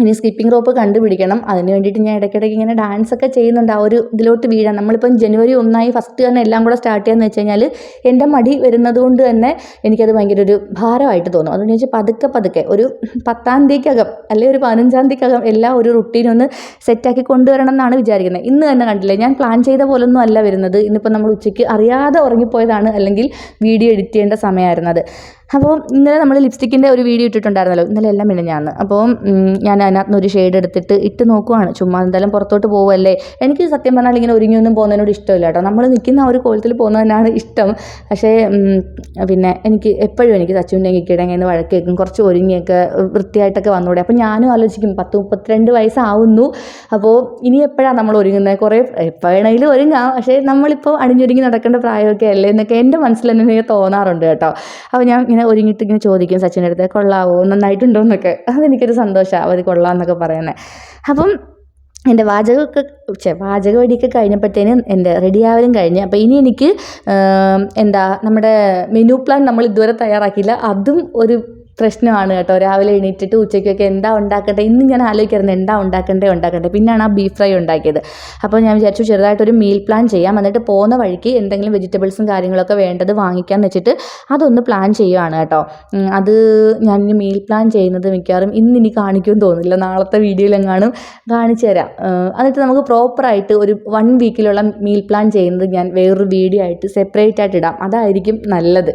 ഇനി സ്കിപ്പിംഗ് റോപ്പ് കണ്ടുപിടിക്കണം. അതിന് വേണ്ടിയിട്ട് ഞാൻ ഇടയ്ക്കിടയ്ക്ക് ഇങ്ങനെ ഡാൻസ് ഒക്കെ ചെയ്യുന്നുണ്ട്. ആ ഒരു ഇതിലോട്ട് വീഴാൻ. നമ്മളിപ്പം ജനുവരി ഒന്നായി ഫസ്റ്റ് തന്നെ എല്ലാം കൂടെ സ്റ്റാർട്ട് ചെയ്യാന്ന് വെച്ച് കഴിഞ്ഞാൽ എന്റെ മടി വരുന്നത് കൊണ്ട് തന്നെ എനിക്കത് ഭയങ്കര ഒരു ഭാരമായിട്ട് തോന്നും. അതുകൊണ്ട് വെച്ചാൽ പതുക്കെ പതുക്കെ ഒരു പത്താം തീയതിക്കകം അല്ലെങ്കിൽ ഒരു പതിനഞ്ചാം തീയതിക്കകം എല്ലാം ഒരു റുട്ടീൻ ഒന്ന് സെറ്റാക്കി കൊണ്ടുവരണം എന്നാണ് വിചാരിക്കുന്നത്. ഇന്ന് തന്നെ കണ്ടില്ലേ ഞാൻ പ്ലാൻ ചെയ്ത പോലൊന്നും അല്ല വരുന്നത്. ഇന്നിപ്പോൾ നമ്മൾ ഉച്ചയ്ക്ക് അറിയാതെ ഉറങ്ങിപ്പോയതാണ് അല്ലെങ്കിൽ വീഡിയോ എഡിറ്റ് ചെയ്യേണ്ട സമയമായിരുന്നത്. അപ്പോൾ ഇന്നലെ നമ്മൾ ലിപ്സ്റ്റിക്കിന്റെ ഒരു വീഡിയോ ഇട്ടിട്ടുണ്ടായിരുന്നല്ലോ. ഇന്നലെ എല്ലാം മിനിഞ്ഞാന്ന്. അപ്പോൾ ഞാൻ അതിനകത്ത് ഒരു ഷെയ്ഡ് എടുത്തിട്ട് ഇട്ട് നോക്കുവാണ്. ചുമ്മാ എന്തായാലും പുറത്തോട്ട് പോവല്ലേ എനിക്ക് സത്യം പറഞ്ഞാൽ ഇങ്ങനെ ഒരുങ്ങിയൊന്നും പോകുന്നതിനോട് ഇഷ്ടമില്ല കേട്ടോ. നമ്മൾ നിൽക്കുന്ന ഒരു കോലത്തിൽ പോകുന്നതിനാണ് ഇഷ്ടം. പക്ഷേ പിന്നെ എനിക്ക് എപ്പോഴും എനിക്ക് സച്ചുവിന്റെ കിക്കിടങ്ങി എന്ന് വഴക്ക് കേൾക്കും കുറച്ച് ഒരുങ്ങിയൊക്കെ വൃത്തിയായിട്ടൊക്കെ വന്നൂടെ. അപ്പോൾ ഞാനും ആലോചിക്കും പത്ത് മുപ്പത്തിരണ്ട് വയസ്സാവുന്നു. അപ്പോൾ ഇനി എപ്പോഴാണ് നമ്മൾ ഒരുങ്ങുന്നത്? കുറേ എപ്പോൾ വേണമെങ്കിലും ഒരുങ്ങാം. പക്ഷേ നമ്മളിപ്പോൾ അണിഞ്ഞൊരുങ്ങി നടക്കേണ്ട പ്രായമൊക്കെ അല്ലേ? എന്നൊക്കെ എന്റെ മനസ്സിൽ തന്നെ തോന്നാറുണ്ട് കേട്ടോ. അപ്പോൾ ഞാൻ ഇങ്ങനെ ഒരുങ്ങിയിട്ട് ഇങ്ങനെ ചോദിക്കും സച്ചിന്റെ അടുത്ത് കൊള്ളാവോ? നന്നായിട്ടുണ്ടോ എന്നൊക്കെ അതെനിക്കൊരു സന്തോഷമാണ് അത് കൊള്ളാം എന്നൊക്കെ പറയുന്നത് അപ്പം എന്റെ വാചകമൊക്കെ ഉച്ച വാചക വഴിയൊക്കെ കഴിഞ്ഞപ്പോഴത്തേനും എന്റെ റെഡിയാവലും കഴിഞ്ഞ്. അപ്പോൾ ഇനി എനിക്ക് എന്താ നമ്മുടെ മെനു പ്ലാൻ നമ്മൾ ഇതുവരെ തയ്യാറാക്കിയില്ല. അതും ഒരു പ്രശ്നമാണ് കേട്ടോ. രാവിലെ എണീറ്റിട്ട് ഉച്ചയ്ക്കൊക്കെ എന്താ ഉണ്ടാക്കട്ടെ ഇന്ന് ഞാൻ ആലോചിക്കായിരുന്നു എന്താ ഉണ്ടാക്കണ്ടേ ഉണ്ടാക്കണ്ടേ പിന്നെയാണ് ആ ബീഫ് ഫ്രൈ ഉണ്ടാക്കിയത്. അപ്പോൾ ഞാൻ വിചാരിച്ചു ചെറുതായിട്ടൊരു മീൽ പ്ലാൻ ചെയ്യാം. എന്നിട്ട് പോകുന്ന വഴിക്ക് എന്തെങ്കിലും വെജിറ്റബിൾസും കാര്യങ്ങളൊക്കെ വേണ്ടത് വാങ്ങിക്കാമെന്ന് വെച്ചിട്ട് അതൊന്ന് പ്ലാൻ ചെയ്യുവാണ് കേട്ടോ. അത് ഞാൻ ഇനി മീൽ പ്ലാൻ ചെയ്യുന്നത് മിക്കവാറും ഇന്ന് ഇനി കാണിക്കുമെന്ന് തോന്നുന്നില്ല. നാളത്തെ വീഡിയോയിലെങ്ങാനും കാണിച്ചു തരാം. എന്നിട്ട് നമുക്ക് പ്രോപ്പറായിട്ട് ഒരു വൺ വീക്കിലുള്ള മീൽ പ്ലാൻ ചെയ്യുന്നത് ഞാൻ വേറൊരു വീഡിയോ ആയിട്ട് സെപ്പറേറ്റ് ആയിട്ട് ഇടാം. അതായിരിക്കും നല്ലത്.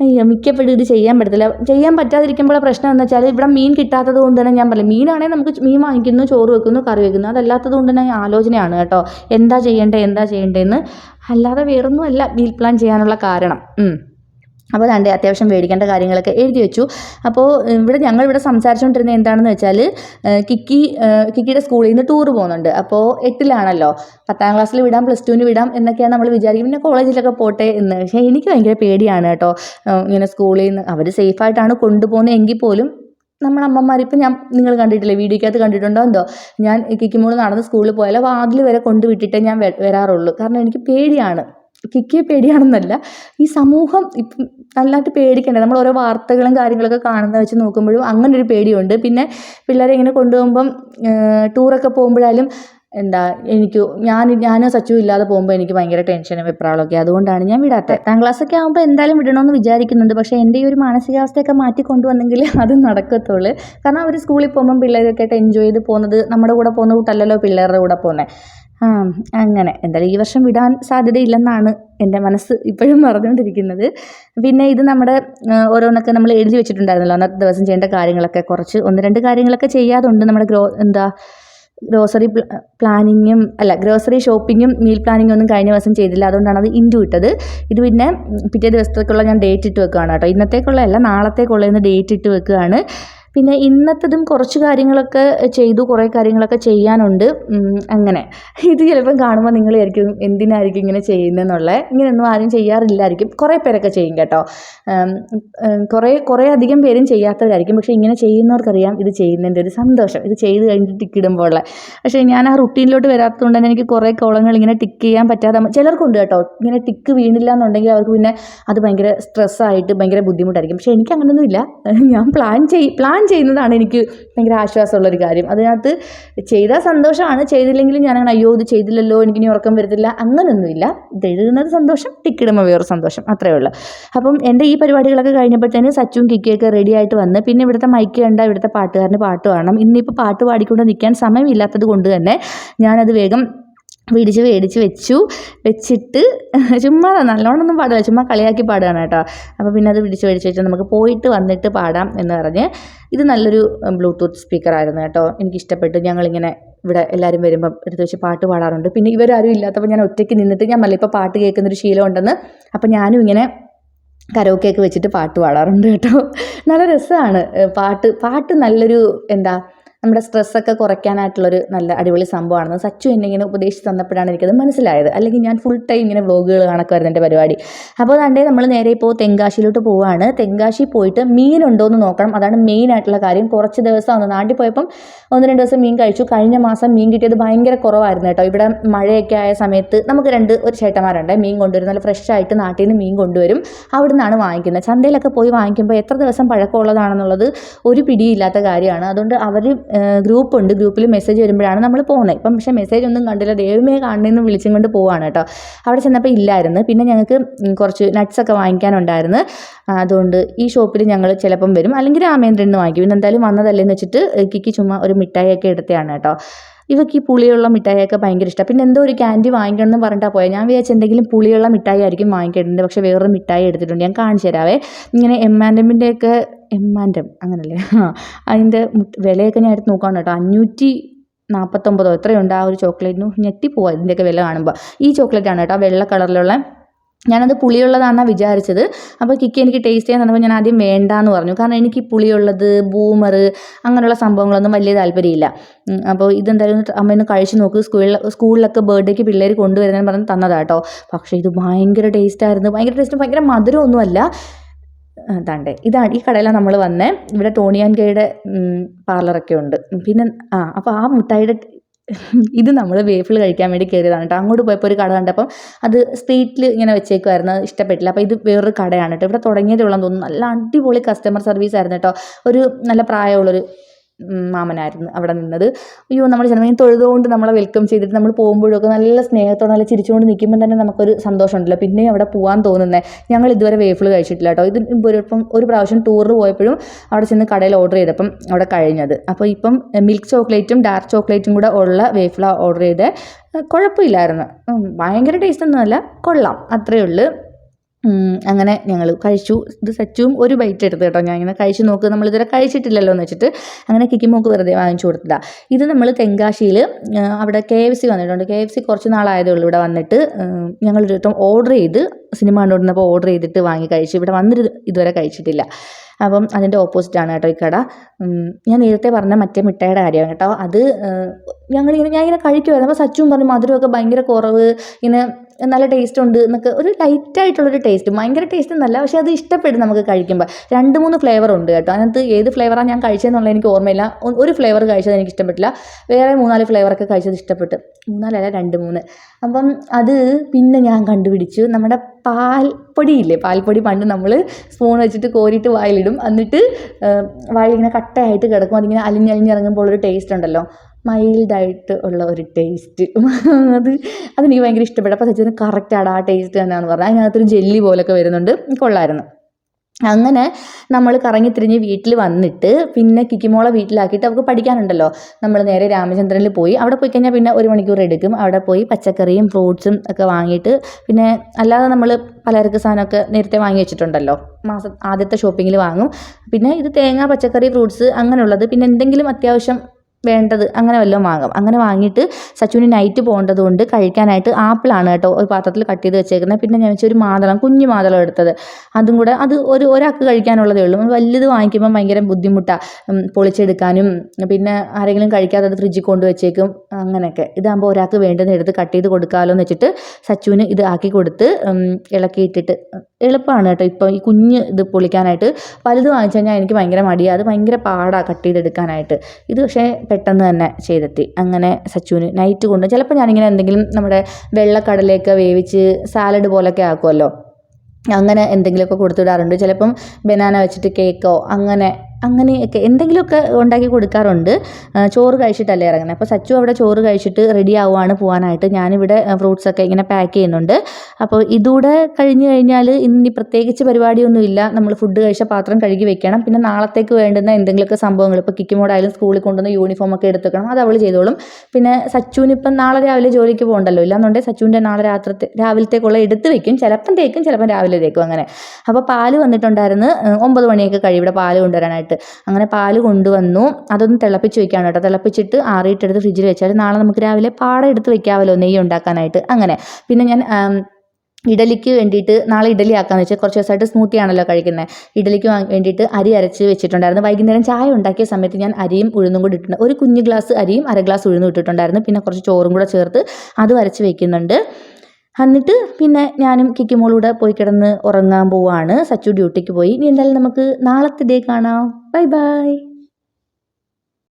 മിക്കപ്പോഴും ഇത് ചെയ്യാൻ പറ്റത്തില്ല. ചെയ്യാൻ പറ്റാതിരിക്കുമ്പോൾ പ്രശ്നം എന്ന് വെച്ചാൽ ഇവിടെ മീൻ കിട്ടാത്തത് കൊണ്ട് തന്നെ ഞാൻ പറയും. മീനാണെങ്കിൽ നമുക്ക് മീൻ വാങ്ങിക്കുന്നു ചോറ് വെക്കുന്നു കറി വെക്കുന്നു. അതല്ലാത്തത് കൊണ്ട് തന്നെ ആലോചനയാണ് കേട്ടോ. എന്താ ചെയ്യേണ്ടത് എന്താ ചെയ്യേണ്ടതെന്ന് അല്ലാതെ വേറൊന്നുമല്ല മീൽ പ്ലാൻ ചെയ്യാനുള്ള കാരണം. അപ്പോൾ രണ്ട് അത്യാവശ്യം മേടിക്കേണ്ട കാര്യങ്ങളൊക്കെ എഴുതി വെച്ചു. അപ്പോൾ ഇവിടെ ഞങ്ങൾ ഇവിടെ സംസാരിച്ചുകൊണ്ടിരുന്നത് എന്താണെന്ന് വെച്ചാൽ കിക്കി കിക്കിയുടെ സ്കൂളിൽ നിന്ന് ടൂർ പോകുന്നുണ്ട്. അപ്പോൾ എട്ടിലാണല്ലോ. പത്താം ക്ലാസ്സിൽ വിടാം പ്ലസ് ടുവിന് വിടാം എന്നൊക്കെയാണ് നമ്മൾ വിചാരിക്കും പിന്നെ കോളേജിലൊക്കെ പോട്ടെ എന്ന്. പക്ഷേ എനിക്ക് ഭയങ്കര പേടിയാണ് കേട്ടോ. ഇങ്ങനെ സ്കൂളിൽ നിന്ന് അവർ സേഫായിട്ടാണ് കൊണ്ടുപോകുന്നത് എങ്കിൽ പോലും നമ്മുടെ അമ്മമാർ ഇപ്പം ഞാൻ നിങ്ങൾ കണ്ടിട്ടില്ലേ വീഡിയോക്കകത്ത് കണ്ടിട്ടുണ്ടോ എന്തോ? ഞാൻ കിക്കിമോൾ നടന്ന് സ്കൂളിൽ പോയാലോ വാതിൽ വരെ കൊണ്ടുവിട്ടിട്ടേ ഞാൻ വരാറുള്ളൂ. കാരണം എനിക്ക് പേടിയാണ്. കിക്കിയെ പേടിയാണെന്നല്ല. ഈ സമൂഹം ഇപ്പം നല്ലതായിട്ട് പേടിക്കണ്ടേ. നമ്മൾ ഓരോ വാർത്തകളും കാര്യങ്ങളൊക്കെ കാണുന്ന വെച്ച് നോക്കുമ്പോഴും അങ്ങനെ ഒരു പേടിയുണ്ട്. പിന്നെ പിള്ളേരെ ഇങ്ങനെ കൊണ്ടുപോകുമ്പം ടൂറൊക്കെ പോകുമ്പോഴായാലും എന്താ എനിക്ക് ഞാൻ ഞാൻ സച്ചു ഇല്ലാതെ പോകുമ്പോൾ എനിക്ക് ഭയങ്കര ടെൻഷനും വിപ്രാളമൊക്കെ അതുകൊണ്ടാണ് ഞാൻ വിടാത്തത് എട്ടാം ക്ലാസ്സൊക്കെ ആകുമ്പോൾ എന്തായാലും വിടണമെന്ന് വിചാരിക്കുന്നുണ്ട്. പക്ഷേ എന്റെ ഈ ഒരു മാനസികാവസ്ഥയൊക്കെ മാറ്റി കൊണ്ടുവന്നെങ്കിൽ അത് നടക്കത്തുള്ളൂ. കാരണം അവർ സ്കൂളിൽ പോകുമ്പം പിള്ളേരൊക്കെ ആയിട്ട് എൻജോയ് ചെയ്ത് പോകുന്നത് നമ്മുടെ കൂടെ പോകുന്ന കൂട്ടല്ലല്ലോ പിള്ളേരുടെ കൂടെ പോകുന്നത് ആ അങ്ങനെ. എന്തായാലും ഈ വർഷം വിടാൻ സാധ്യതയില്ലെന്നാണ് എന്റെ മനസ്സ് ഇപ്പോഴും പറഞ്ഞുകൊണ്ടിരിക്കുന്നത് പിന്നെ ഇത് നമ്മുടെ ഓരോന്നൊക്കെ നമ്മൾ എഴുതി വെച്ചിട്ടുണ്ടായിരുന്നല്ലോ. അന്നത്തെ ദിവസം ചെയ്യേണ്ട കാര്യങ്ങളൊക്കെ കുറച്ച് ഒന്ന് രണ്ട് കാര്യങ്ങളൊക്കെ ചെയ്യാതുണ്ട്. നമ്മുടെ ഗ്രോ എന്താ ഗ്രോസറി പ്ലാനിങ്ങും അല്ല ഗ്രോസറി ഷോപ്പിങ്ങും മീൽ പ്ലാനിങ്ങും ഒന്നും കഴിഞ്ഞ ദിവസം ചെയ്തില്ല. അതുകൊണ്ടാണ് അത് ഇന്റു ഇട്ടത്. ഇത് പിന്നെ പിറ്റേ ദിവസത്തേക്കുള്ള ഞാൻ ഡേറ്റ് ഇട്ട് വെക്കുകയാണ് കേട്ടോ. ഇന്നത്തേക്കുള്ള അല്ല നാളത്തേക്കുള്ള എന്ന് ഡേറ്റ് ഇട്ട് വെക്കുകയാണ്. പിന്നെ ഇന്നത്തതും കുറച്ച് കാര്യങ്ങളൊക്കെ ചെയ്തു കുറേ കാര്യങ്ങളൊക്കെ ചെയ്യാനുണ്ട്. അങ്ങനെ. ഇത് ചിലപ്പം കാണുമ്പോൾ നിങ്ങൾ വിചാരിക്കും എന്തിനായിരിക്കും ഇങ്ങനെ ചെയ്യുന്നതെന്നുള്ള ഇങ്ങനെയൊന്നും ആരും ചെയ്യാറില്ലായിരിക്കും. കുറേ പേരൊക്കെ ചെയ്യും കേട്ടോ. കുറേ കുറേ അധികം പേരും ചെയ്യാത്തവരായിരിക്കും. പക്ഷേ ഇങ്ങനെ ചെയ്യുന്നവർക്കറിയാം ഇത് ചെയ്യുന്നതിന്റെ ഒരു സന്തോഷം. ഇത് ചെയ്ത് കഴിഞ്ഞിട്ട് ടിക്ക് ഇടുമ്പോൾ ഉള്ള പക്ഷേ ഞാൻ ആ റുട്ടീനിലോട്ട് വരാത്തതുകൊണ്ട് തന്നെ എനിക്ക് കുറേ കോളങ്ങൾ ഇങ്ങനെ ടിക്ക് ചെയ്യാൻ പറ്റാതെ ചിലർക്കുണ്ട് കേട്ടോ. ഇങ്ങനെ ടിക്ക് വീണില്ല എന്നുണ്ടെങ്കിൽ അവർക്ക് പിന്നെ അത് ഭയങ്കര സ്ട്രെസ്സായിട്ട് ഭയങ്കര ബുദ്ധിമുട്ടായിരിക്കും. പക്ഷേ എനിക്ക് അങ്ങനെയൊന്നുമില്ല ഞാൻ പ്ലാൻ ചെയ് പ്ലാൻ ചെയ്യുന്നതാണ് എനിക്ക് ഭയങ്കര ആശ്വാസമുള്ളൊരു കാര്യം. അതിനകത്ത് ചെയ്താൽ സന്തോഷമാണ്. ചെയ്തില്ലെങ്കിലും അങ്ങനെ അയ്യോ ഇത് ചെയ്തില്ലല്ലോ എനിക്കിനി ഉറക്കം വരത്തില്ല. അങ്ങനെയൊന്നുമില്ല ഇത് എഴുതുന്നത് സന്തോഷം ടിക്കിടുമ്പോൾ വേറെ സന്തോഷം. അത്രയേ ഉള്ളൂ. അപ്പം എന്റെ ഈ പരിപാടികളൊക്കെ കഴിഞ്ഞപ്പോഴത്തേന് സച്ചും കിക്കിയൊക്കെ റെഡി ആയിട്ട് വന്ന് പിന്നെ ഇവിടുത്തെ മൈക്ക് കണ്ട ഇവിടുത്തെ പാട്ടുകാരന് പാട്ട് കാണണം. ഇന്നിപ്പോൾ പാട്ട് പാടിക്കൊണ്ട് നിൽക്കാൻ സമയമില്ലാത്തത് കൊണ്ട് തന്നെ ഞാനത് വേഗം പിടിച്ച് മേടിച്ച് വെച്ചു. വെച്ചിട്ട് ചുമ്മാ നല്ലോണമൊന്നും പാടില്ല. ചുമ്മാ കളിയാക്കി പാടുകയാണ് കേട്ടോ. അപ്പോൾ പിന്നെ അത് പിടിച്ച് മേടിച്ച് വെച്ചാൽ നമുക്ക് പോയിട്ട് വന്നിട്ട് പാടാം എന്ന് പറഞ്ഞ് ഇത് നല്ലൊരു ബ്ലൂടൂത്ത് സ്പീക്കറായിരുന്നു കേട്ടോ. എനിക്കിഷ്ടപ്പെട്ടു ഞങ്ങളിങ്ങനെ ഇവിടെ എല്ലാവരും വരുമ്പം എടുത്ത് വെച്ച് പാട്ട് പാടാറുണ്ട്. പിന്നെ ഇവരാരും ഇല്ലാത്തപ്പോൾ ഞാൻ ഒറ്റയ്ക്ക് നിന്നിട്ട് ഞാൻ മല്ലിപ്പോൾ പാട്ട് കേൾക്കുന്നൊരു ശീലം ഉണ്ടെന്ന് അപ്പോൾ ഞാനും ഇങ്ങനെ കരോക്കെയൊക്കെ വെച്ചിട്ട് പാട്ട് പാടാറുണ്ട് കേട്ടോ. നല്ല രസമാണ് പാട്ട് പാട്ട് നല്ലൊരു എന്താ നമ്മുടെ സ്ട്രെസ്സൊക്കെ കുറയ്ക്കാനായിട്ടുള്ളൊരു നല്ല അടിപൊളി സംഭവമാണെന്ന് സച്ചു എന്നെ ഇങ്ങനെ ഉപദേശിച്ച് തന്നപ്പോഴാണ് എനിക്കത് മനസ്സിലായത്. അല്ലെങ്കിൽ ഞാൻ ഫുൾ ടൈം ഇങ്ങനെ വ്ളോഗുകൾ കണക്കായിരുന്നു എന്റെ പരിപാടി. അപ്പോൾ അതുകൊണ്ടേ നമ്മൾ നേരെ ഇപ്പോൾ തെങ്കാശിയിലോട്ട് പോവുകയാണ് തെങ്കാശി പോയിട്ട് മീനുണ്ടോ എന്ന് നോക്കണം. അതാണ് മെയിൻ ആയിട്ടുള്ള കാര്യം. കുറച്ച് ദിവസം ഒന്ന് നാട്ടിൽ പോയപ്പം ഒന്ന് രണ്ട് ദിവസം മീൻ കഴിച്ചു. കഴിഞ്ഞ മാസം മീൻ കിട്ടിയത് ഭയങ്കര കുറവായിരുന്നു കേട്ടോ. ഇവിടെ മഴയൊക്കെ ആയ സമയത്ത് നമുക്ക് രണ്ട് ഒരു ചേട്ടന്മാരുണ്ട്. മീൻ കൊണ്ടുവരും നല്ല ഫ്രഷ് ആയിട്ട് നാട്ടിൽ നിന്ന് മീൻ കൊണ്ടുവരും. അവിടെ നിന്നാണ് വാങ്ങിക്കുന്നത്. ചന്തയിലൊക്കെ പോയി വാങ്ങിക്കുമ്പോൾ എത്ര ദിവസം പഴക്കമുള്ളതാണെന്നുള്ളത് ഒരു പിടിയില്ലാത്ത കാര്യമാണ്. അതുകൊണ്ട് അവർ ഗ്രൂപ്പുണ്ട്. ഗ്രൂപ്പിൽ മെസ്സേജ് വരുമ്പോഴാണ് നമ്മൾ പോകുന്നത്. ഇപ്പം പക്ഷേ മെസ്സേജ് ഒന്നും കണ്ടില്ല. ദൈവമേ കാണുന്നതെന്ന് വിളിച്ചും കൊണ്ട് പോവാണ് കേട്ടോ. അവിടെ ചെന്നപ്പോൾ ഇല്ലായിരുന്നു. പിന്നെ ഞങ്ങൾക്ക് കുറച്ച് നട്ട്സൊക്കെ വാങ്ങിക്കാനുണ്ടായിരുന്നു. അതുകൊണ്ട് ഈ ഷോപ്പിൽ ഞങ്ങൾ ചിലപ്പം വരും. അല്ലെങ്കിൽ രാമേന്ദ്രൻ വാങ്ങിക്കും. ഇന്ന് എന്തായാലും വന്നതല്ലേന്ന് വെച്ചിട്ട് കിക്കി ചുമ്മാ ഒരു മിഠായി ഒക്കെ എടുത്തതാണ് കേട്ടോ. ഇവക്ക് ഈ പുളിയുള്ള മിഠായിയൊക്കെ ഭയങ്കര ഇഷ്ടമാണ് പിന്നെ എന്തോ ഒരു ക്യാൻഡി വാങ്ങിക്കണം എന്ന് പറഞ്ഞിട്ടാണ് പോയത് ഞാൻ വിചാരിച്ച എന്തെങ്കിലും പുളിയുള്ള മിഠായി ആയിരിക്കും വാങ്ങിക്കേണ്ടത്. പക്ഷേ വേറൊരു മിഠായി എടുത്തിട്ടുണ്ട്. ഞാൻ കാണിച്ചു തരാവേ. ഇങ്ങനെ എം ആൻഡ് എമ്മിന്റെയൊക്കെ എം ആൻഡ് എം അങ്ങനല്ലേ? ആ അതിന്റെ വിലയൊക്കെ ഞാൻ എടുത്ത് നോക്കുകയാണ് കേട്ടോ. അഞ്ഞൂറ്റി നാൽപ്പത്തൊമ്പതോ എത്രയുണ്ട് ആ ഒരു ചോക്ലേറ്റിന്. ഞെട്ടിപ്പോവാ ഇതിന്റെയൊക്കെ വില കാണുമ്പോൾ ഈ ചോക്ലേറ്റാണ് കേട്ടോ വെള്ള കളറിലുള്ള ഞാനത് പുളിയുള്ളതാണെന്നാണ് വിചാരിച്ചത്. അപ്പോൾ കിക്കി എനിക്ക് ടേസ്റ്റ് ചെയ്യാൻ തന്നപ്പോൾ ഞാൻ ആദ്യം വേണ്ടാന്ന് പറഞ്ഞു. കാരണം എനിക്ക് പുളിയുള്ളത് ബൂമർ അങ്ങനെയുള്ള സംഭവങ്ങളൊന്നും വലിയ താല്പര്യമില്ല. അപ്പോൾ ഇതെന്തായാലും അമ്മ ഒന്ന് കഴിച്ച് നോക്ക്. സ്കൂളിൽ സ്കൂളിലൊക്കെ ബർത്ത്ഡേക്ക് പിള്ളേർ കൊണ്ടുവരുന്നതെന്ന് പറഞ്ഞ് തന്നതാട്ടോ. പക്ഷേ ഇത് ഭയങ്കര ടേസ്റ്റായിരുന്നു ഭയങ്കര ടേസ്റ്റ് ഭയങ്കര മധുരമൊന്നുമല്ല. അതാണ്ട് ഇതാണ് ഈ കടയിലാണ് നമ്മൾ വന്നത് ഇവിടെ ടോണിയാൻ ആൻഡ് കെയുടെ പാർലറൊക്കെ ഉണ്ട്. പിന്നെ ആ അപ്പോൾ ആ മുട്ടായിയുടെ ഇത് നമ്മൾ വേഫിൾ കഴിക്കാൻ വേണ്ടി കയറിയതാണ് കേട്ടോ. അങ്ങോട്ട് പോയപ്പോൾ ഒരു കട കണ്ടപ്പം അത് സ്ട്രീറ്റിൽ ഇങ്ങനെ വെച്ചേക്കുമായിരുന്നു ഇഷ്ടപ്പെട്ടില്ല. അപ്പോൾ ഇത് വേറൊരു കടയാണ് കേട്ടോ. ഇവിടെ തുടങ്ങിയതേ ഉള്ളതെന്ന് തോന്നുന്നു. നല്ല അടിപൊളി കസ്റ്റമർ സർവീസ് ആയിരുന്നു കേട്ടോ. ഒരു നല്ല പ്രായമുള്ളൊരു മാമനായിരുന്നു അവിടെ നിന്നത്. അയ്യോ നമ്മൾ ചെന്നപ്പോൾ തൊഴുതുകൊണ്ട് നമ്മളെ വെൽക്കം ചെയ്തിട്ട് നമ്മൾ പോകുമ്പോഴൊക്കെ നല്ല സ്നേഹത്തോടെ നല്ല ചിരിച്ചുകൊണ്ട് നിൽക്കുമ്പോൾ തന്നെ നമുക്കൊരു സന്തോഷമുണ്ടല്ലോ. പിന്നെയും അവിടെ പോകാൻ തോന്നുന്നത് ഞങ്ങൾ ഇതുവരെ വേഫിൾ കഴിച്ചിട്ടില്ല കേട്ടോ. ഇത് ഒരു ഇപ്പം ഒരു പ്രാവശ്യം ടൂറിൽ പോയപ്പോഴും അവിടെ ചെന്ന് കടയിൽ ഓർഡർ ചെയ്തപ്പം അവിടെ കഴിഞ്ഞത്. അപ്പോൾ ഇപ്പം മിൽക്ക് ചോക്ലേറ്റും ഡാർക്ക് ചോക്ലേറ്റും കൂടെ ഉള്ള വേഫിള ഓർഡർ ചെയ്ത്. കുഴപ്പമില്ലായിരുന്നു. ഭയങ്കര ടേസ്റ്റ് ഒന്നുമല്ല കൊള്ളാം. അത്രയേ ഉള്ളൂ. അങ്ങനെ ഞങ്ങൾ കഴിച്ചു. ഇത് സച്ചും ഒരു ബൈറ്റ് എടുത്ത് കേട്ടോ ഞാൻ ഇങ്ങനെ കഴിച്ച് നോക്ക്. നമ്മൾ ഇതുവരെ കഴിച്ചിട്ടില്ലല്ലോ എന്ന് വെച്ചിട്ട് അങ്ങനെ കിക്കിമോക്ക് വെറുതെ വാങ്ങിച്ചു കൊടുത്തതാ. ഇത് നമ്മൾ തെങ്കാശിയിൽ അവിടെ കെ എഫ് സി വന്നിട്ടുണ്ട്. കെ എഫ് സി കുറച്ച് നാളായതേ ഉള്ളൂ ഇവിടെ വന്നിട്ട്. ഞങ്ങൾ വട്ടം ഓർഡർ ചെയ്ത് സിനിമ കണ്ടുകൊണ്ടിരുന്നപ്പോൾ ഓർഡർ ചെയ്തിട്ട് വാങ്ങി കഴിച്ചു. ഇവിടെ വന്നിട്ട് ഇതുവരെ കഴിച്ചിട്ടില്ല. അപ്പം അതിന്റെ ഓപ്പോസിറ്റാണ് കേട്ടോ ഈ കട. ഞാൻ നേരത്തെ പറഞ്ഞ മറ്റേ മിഠായിയുടെ കാര്യമാണ് കേട്ടോ. അത് ഞങ്ങളിങ്ങനെ ഞാൻ ഇങ്ങനെ കഴിക്കുമായിരുന്നു അപ്പോൾ സച്ചും പറഞ്ഞു മധുരമൊക്കെ ഭയങ്കര കുറവ് ഇങ്ങനെ നല്ല ടേസ്റ്റ് ഉണ്ട് എന്നൊക്കെ. ഒരു ലൈറ്റായിട്ടുള്ളൊരു ടേസ്റ്റ് ഭയങ്കര ടേസ്റ്റ് എന്നല്ല പക്ഷേ അത് ഇഷ്ടപ്പെടും നമുക്ക് കഴിക്കുമ്പോൾ രണ്ട് മൂന്ന് ഫ്ലേവർ ഉണ്ട് കേട്ടോ. അതിനകത്ത് ഏത് ഫ്ലേവറാണ് ഞാൻ കഴിച്ചതെന്നുള്ളത് എനിക്ക് ഓർമ്മയില്ല. ഒരു ഫ്ലേവർ കഴിച്ചത് എനിക്ക് ഇഷ്ടപ്പെട്ടില്ല. വേറെ മൂന്നാൽ ഫ്ലേവറൊക്കെ കഴിച്ചത് ഇഷ്ടപ്പെട്ടു. മൂന്നാലല്ല രണ്ട് മൂന്ന്. അപ്പം അത് പിന്നെ ഞാൻ കണ്ടുപിടിച്ചു. നമ്മുടെ പാൽപ്പൊടിയില്ലേ? പാൽപ്പൊടി പണ്ട് നമ്മൾ സ്പൂൺ വെച്ചിട്ട് കോരിയിട്ട് വായിലിടും. എന്നിട്ട് വായിലിങ്ങനെ കട്ടയായിട്ട് കിടക്കും. അതിങ്ങനെ അലിഞ്ഞലിഞ്ഞിറങ്ങുമ്പോൾ ഒരു ടേസ്റ്റ് ഉണ്ടല്ലോ. മൈൽഡായിട്ട് ഉള്ള ഒരു ടേസ്റ്റ് അത് അതെനിക്ക് ഭയങ്കര ഇഷ്ടപ്പെട്ടു. അപ്പോൾ സച്ചിന് കറക്റ്റാണ് ആ ടേസ്റ്റ് തന്നെയാണെന്ന് പറഞ്ഞാൽ അതിനകത്തൊരു ജെല്ലി പോലൊക്കെ വരുന്നുണ്ട്. കൊള്ളായിരുന്നു. അങ്ങനെ നമ്മൾ കറങ്ങി തിരിഞ്ഞ് വീട്ടിൽ വന്നിട്ട് പിന്നെ കിക്കിമോളെ വീട്ടിലാക്കിയിട്ട് അവൾക്ക് പഠിക്കാനുണ്ടല്ലോ. നമ്മൾ നേരെ രാമചന്ദ്രനിൽ പോയി. അവിടെ പോയി കഴിഞ്ഞാൽ പിന്നെ ഒരു മണിക്കൂർ എടുക്കും. അവിടെ പോയി പച്ചക്കറിയും ഫ്രൂട്ട്സും ഒക്കെ വാങ്ങിയിട്ട് പിന്നെ അല്ലാതെ നമ്മൾ പലചരക്ക് സാധനമൊക്കെ നേരത്തെ വാങ്ങി വെച്ചിട്ടുണ്ടല്ലോ. മാസം ആദ്യത്തെ ഷോപ്പിങ്ങിൽ വാങ്ങും. പിന്നെ ഇത് തേങ്ങ പച്ചക്കറി ഫ്രൂട്ട്സ് അങ്ങനെയുള്ളത്. പിന്നെ എന്തെങ്കിലും അത്യാവശ്യം വേണ്ടത്. അങ്ങനെ വല്ലതും വാങ്ങാം. അങ്ങനെ വാങ്ങിയിട്ട് സച്ചുവിന് നൈറ്റ് പോകേണ്ടത് കൊണ്ട് കഴിക്കാനായിട്ട് ആപ്പിളാണ് കേട്ടോ ഒരു പാത്രത്തിൽ കട്ട് ചെയ്ത് വെച്ചേക്കുന്നത്. പിന്നെ ഞാൻ വെച്ചൊരു മാതളം കുഞ്ഞു മാതളം എടുത്തത്. അതും കൂടെ അത് ഒരു ഒരാൾക്ക് കഴിക്കാനുള്ളതേ ഉള്ളൂ. വലുത് വാങ്ങിക്കുമ്പോൾ ഭയങ്കര ബുദ്ധിമുട്ടാണ് പൊളിച്ചെടുക്കാനും പിന്നെ ആരെങ്കിലും കഴിക്കാതെ അത് ഫ്രിഡ്ജിൽ കൊണ്ട് വെച്ചേക്കും അങ്ങനെയൊക്കെ. ഇതാകുമ്പോൾ ഒരാൾക്ക് വേണ്ടത് എടുത്ത് കട്ട് ചെയ്ത് കൊടുക്കാമല്ലോ എന്ന് വെച്ചിട്ട് സച്ചുവിന് ഇത് ആക്കി കൊടുത്ത് ഇളക്കിയിട്ടിട്ട് എളുപ്പമാണ് കേട്ടോ ഇപ്പോൾ ഈ കുഞ്ഞ് ഇത് പൊളിക്കാനായിട്ട്. വലുത് വാങ്ങിച്ചു കഴിഞ്ഞാൽ എനിക്ക് ഭയങ്കര മടിയാണ് അത് ഭയങ്കര പാടാണ് കട്ട് ചെയ്തെടുക്കാനായിട്ട്. ഇത് പക്ഷേ പെട്ടെന്ന് തന്നെ ചെയ്തെത്തി. അങ്ങനെ സച്ചുവിന് നൈറ്റ് കൊണ്ട് ചിലപ്പോൾ ഞാനിങ്ങനെ എന്തെങ്കിലും നമ്മുടെ വെള്ളക്കടലയൊക്കെ വേവിച്ച് സാലഡ് പോലൊക്കെ ആക്കുമല്ലോ അങ്ങനെ എന്തെങ്കിലുമൊക്കെ കൊടുത്തു വിടാറുണ്ട് ചിലപ്പം ബനാന വെച്ചിട്ട് കേക്കോ അങ്ങനെ അങ്ങനെയൊക്കെ എന്തെങ്കിലുമൊക്കെ ഉണ്ടാക്കി കൊടുക്കാറുണ്ട്. ചോറ് കഴിച്ചിട്ടല്ലേ ഇറങ്ങുന്നത് അപ്പോൾ സച്ചു അവിടെ ചോറ് കഴിച്ചിട്ട് റെഡി ആവുകയാണ് പോകാനായിട്ട് ഞാനിവിടെ ഫ്രൂട്ട്സൊക്കെ ഇങ്ങനെ പാക്ക് ചെയ്യുന്നുണ്ട്. അപ്പോൾ ഇതൂടെ കഴിഞ്ഞ് കഴിഞ്ഞാൽ ഇനി പ്രത്യേകിച്ച് പരിപാടിയൊന്നുമില്ല നമ്മൾ ഫുഡ് കഴിച്ച പാത്രം കഴുകി വെക്കണം. പിന്നെ നാളത്തേക്ക് വേണ്ടുന്ന എന്തെങ്കിലുമൊക്കെ സംഭവങ്ങൾ ഇപ്പോൾ കിക്കിമോടായാലും സ്കൂളിൽ കൊണ്ടുവന്ന യൂണിഫോം ഒക്കെ വെക്കണം അത് അവൾ ചെയ്തോളും. പിന്നെ സച്ചുവിന് ഇപ്പം നാളെ രാവിലെ ജോലിക്ക് പോകണ്ടല്ലോ. ഇല്ലാന്നുണ്ടെങ്കിൽ സച്ചുവിന്റെ നാളെ രാത്രി രാവിലത്തേക്കുള്ള എടുത്ത് വെക്കും. ചിലപ്പം തേക്കും ചിലപ്പം രാവിലെ തേക്കും അങ്ങനെ. അപ്പോൾ പാൽ വന്നിട്ടുണ്ടായിരുന്നു. ഒമ്പത് മണിയൊക്കെ കഴിയും ഇവിടെ പാൽ കൊണ്ടുവരാനായിട്ട്. അങ്ങനെ പാൽ കൊണ്ടുവന്നു. അതൊന്ന് തിളപ്പിച്ച് വെക്കാണ് കേട്ടോ. തിളപ്പിച്ചിട്ട് ആറിയിട്ടെടുത്ത് ഫ്രിഡ്ജിൽ വെച്ചാൽ നാളെ നമുക്ക് രാവിലെ പാട എടുത്ത് വെക്കാമല്ലോ നെയ്യ് ഉണ്ടാക്കാനായിട്ട്. അങ്ങനെ. പിന്നെ ഞാൻ ഇഡലിക്ക് വേണ്ടിയിട്ട് നാളെ ഇഡലി ആക്കാന്ന് വെച്ചാൽ കുറച്ച് ദിവസമായിട്ട് സ്മൂത്തി ആണല്ലോ കഴിക്കുന്നത് ഇഡലിക്ക് വേണ്ടിയിട്ട് അരി അരച്ച് വെച്ചിട്ടുണ്ടായിരുന്നു. വൈകുന്നേരം ചായ ഉണ്ടാക്കിയ സമയത്ത് ഞാൻ അരിയും ഉഴുന്നും കൂടി ഇട്ടിട്ടുണ്ട്. ഒരു കുഞ്ഞു ഗ്ലാസ് അരിയും അര ഗ്ലാസ് ഉഴുന്നും ഇട്ടിട്ടുണ്ടായിരുന്നു. പിന്നെ കുറച്ച് ചോറും കൂടെ ചേർത്ത് അത് അരച്ച് വെക്കുന്നുണ്ട്. എന്നിട്ട് പിന്നെ ഞാനും കിക്കിമോളൂടെ പോയി കിടന്ന് ഉറങ്ങാൻ പോവാണ്. സച്ചു ഡ്യൂട്ടിക്ക് പോയി. ഇനി എന്തായാലും നമുക്ക് നാളത്തെ ഡേ കാണാം. Bye bye